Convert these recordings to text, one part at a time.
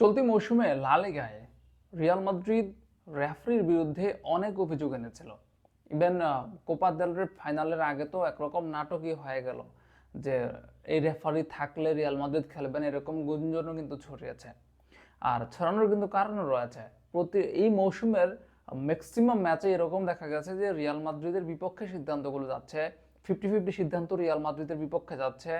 চলতি মৌসুমে লা লিগায় রিয়াল মাদ্রিদ রেফারির বিরুদ্ধে অনেক অভিযোগ এনেছিল। ইভেন কোপা দেল রে ফাইনালের আগে তো একরকম নাটকই হয়ে গেল যে এই রেফারি থাকলে রিয়াল মাদ্রিদ খেলবেন এরকম গুঞ্জনও কিন্তু ছড়িয়েছে। আর ছড়ানোর কিন্তু কারণও রয়েছে। প্রতি এই মৌসুমের ম্যাক্সিমাম ম্যাচে এরকম দেখা গেছে যে রিয়াল মাদ্রিদের বিপক্ষে সিদ্ধান্তগুলো যাচ্ছে। ফিফটি ফিফটি সিদ্ধান্ত রিয়াল মাদ্রিদের বিপক্ষে যাচ্ছে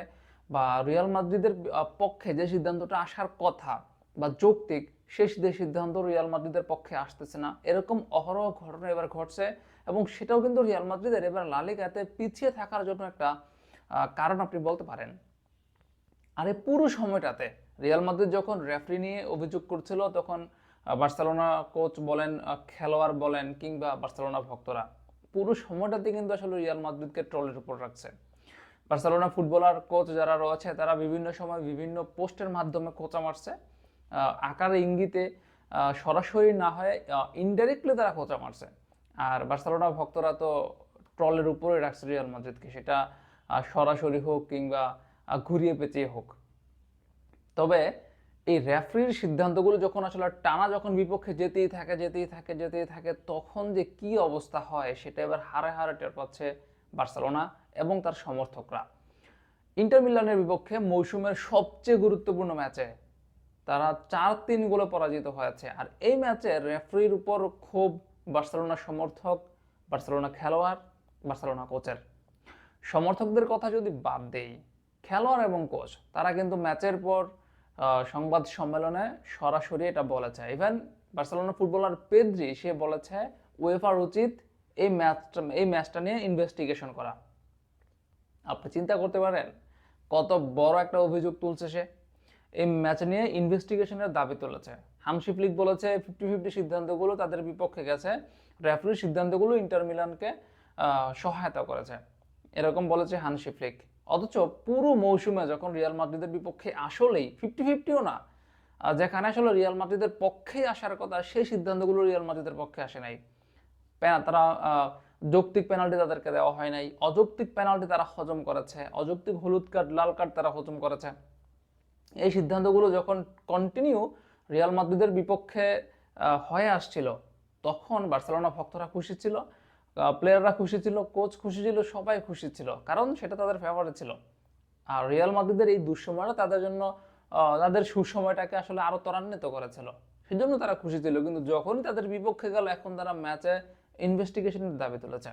বা রিয়াল মাদ্রিদের পক্ষে যে সিদ্ধান্তটা আসার কথা বা যৌক্তিক সেই সিদ্ধ- সিদ্ধান্ত রিয়াল মাদ্রিদের পক্ষে আসতেছে না। এরকম অহরহ ঘটনা এবার ঘটছে এবং সেটাও কিন্তু রিয়াল মাদ্রিদের এবার লালিগাতে পিছিয়ে থাকার জন্য একটা কারণ আপনি বলতে পারেন। আর পুরো সময়টাতে রিয়াল মাদ্রিদ যখন রেফারি নিয়ে অভিযোগ করছিল, তখন বার্সেলোনা কোচ বলেন খেলোয়াড় বলেন কিংবা বার্সেলোনা ভক্তরা, পুরো সময়টাতে কিন্তু আসলে রিয়াল মাদ্রিদকে ট্রলের উপর রাখছে। বার্সেলোনা ফুটবলার কোচ যারা রয়েছে, তারা বিভিন্ন সময় বিভিন্ন পোস্টের মাধ্যমে কোচা মারছে। আকারে ইঙ্গিতে সরাসরি না হয় ইনডাইরেক্টলি তারা খোঁচা মারছে। আর বার্সেলোনা ভক্তরা তো ট্রলের উপরে রাখছে রিয়াল মাদ্রিদকে। সেটা সরাসরি হোক কিংবা ঘুরিয়ে পেঁচিয়ে হোক। তবে এই রেফারির সিদ্ধান্তগুলো যখন আসলে টানা যখন বিপক্ষে যেতেই থাকে যেতেই থাকে যেতেই থাকে, তখন যে কি অবস্থা হয় সেটা এবার হারে হারে টের পাচ্ছে বার্সেলোনা এবং তার সমর্থকরা। ইন্টার মিলানের বিপক্ষে মৌসুমের সবচেয়ে গুরুত্বপূর্ণ ম্যাচে তারা চার তিন গোলে পরাজিত হয়েছে। আর এই ম্যাচে রেফারির উপর ক্ষোভ বার্সেলোনা সমর্থক, বার্সেলোনা খেলোয়াড়, বার্সেলোনা কোচের সমর্থকদের কথা যদি বাদ দেই, খেলোয়াড় এবং কোচ তারা কিন্তু ম্যাচের পর সংবাদ সম্মেলনে সরাসরি এটা বলেছে। ইভেন বার্সেলোনা ফুটবলার পেদ্রি, সে বলেছে ওয়েফার উচিত এই ম্যাচটা এই ম্যাচটা নিয়ে ইনভেস্টিগেশন করা। আপনি চিন্তা করতে পারেন, কত বড় একটা অভিযোগ তুলছে সে। এই ম্যাচ নিয়ে ইনভেস্টিগেশনের দাবি তুলেছে। হামশি ফ্লিক বলেছে ফিফটি ফিফটি সিদ্ধান্তগুলো তাদের বিপক্ষে গেছে। রেফারির সিদ্ধান্তগুলো ইন্টার মিলানকে সহায়তা করেছে। এরকম বলেছে হানসি ফ্লিক অথচ পুরো মৌসুমে যখন রিয়াল মাদ্রিদের বিপক্ষে আসলেই ফিফটি ফিফটিও না যেখানে আসলে রিয়াল মাদ্রিদের পক্ষেই আসার কথা, সেই সিদ্ধান্তগুলো রিয়াল মাদ্রিদের পক্ষে আসে নাই। তারা যৌক্তিক পেনাল্টি তাদেরকে দেওয়া হয় নাই। অযৌক্তিক পেনাল্টি তারা হজম করেছে। অযৌক্তিক হলুদ কার্ড লাল কার্ড তারা হজম করেছে। এই সিদ্ধান্তগুলো যখন কন্টিনিউ রিয়াল মাদ্রিদের বিপক্ষে হয়ে আসছিল, তখন বার্সেলোনা ভক্তরা খুশি ছিল প্লেয়াররা খুশি ছিল কোচ খুশি ছিল, সবাই খুশি ছিল, কারণ সেটা তাদের ফেভারে ছিল। আর রিয়াল মাদ্রিদের এই দুঃসময়টা তাদের জন্য তাদের সুসময়টাকে আসলে আরও ত্বরান্বিত করেছিল। সেজন্য তারা খুশি ছিল, কিন্তু যখনই তাদের বিপক্ষে গেল, এখন তারা ম্যাচে ইনভেস্টিগেশনের দাবি তুলেছে।